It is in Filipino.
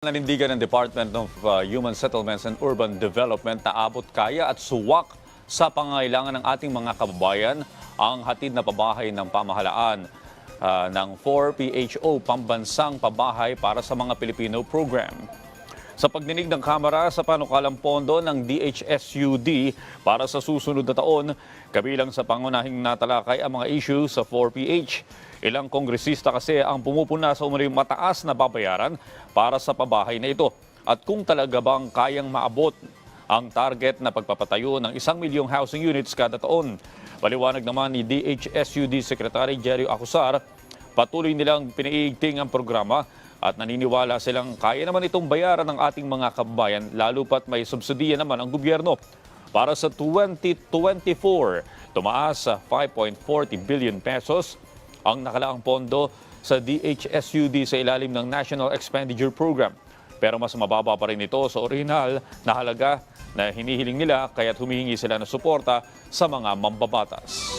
Nanindigan ng Department of uh, Human Settlements and Urban Development na abot kaya at suwak sa pangailangan ng ating mga kababayan ang hatid na pabahay ng pamahalaan uh, ng 4PHO Pambansang Pabahay para sa mga Pilipino program. Sa pagdinig ng Kamara sa panukalang pondo ng DHSUD para sa susunod na taon, kabilang sa pangunahing natalakay ang mga issue sa 4PH. Ilang kongresista kasi ang pumupuna sa umaring mataas na babayaran para sa pabahay na ito. At kung talaga bang kayang maabot ang target na pagpapatayo ng isang milyong housing units kada taon. Paliwanag naman ni DHSUD Secretary Jerry Acusar, patuloy nilang piniigting ang programa at naniniwala silang kaya naman itong bayaran ng ating mga kababayan lalo pat may subsidiya naman ang gobyerno. Para sa 2024, tumaas sa 5.40 billion pesos ang nakalaang pondo sa DHSUD sa ilalim ng National Expenditure Program. Pero mas mababa pa rin ito sa original na halaga na hinihiling nila kaya't humihingi sila ng suporta sa mga mambabatas.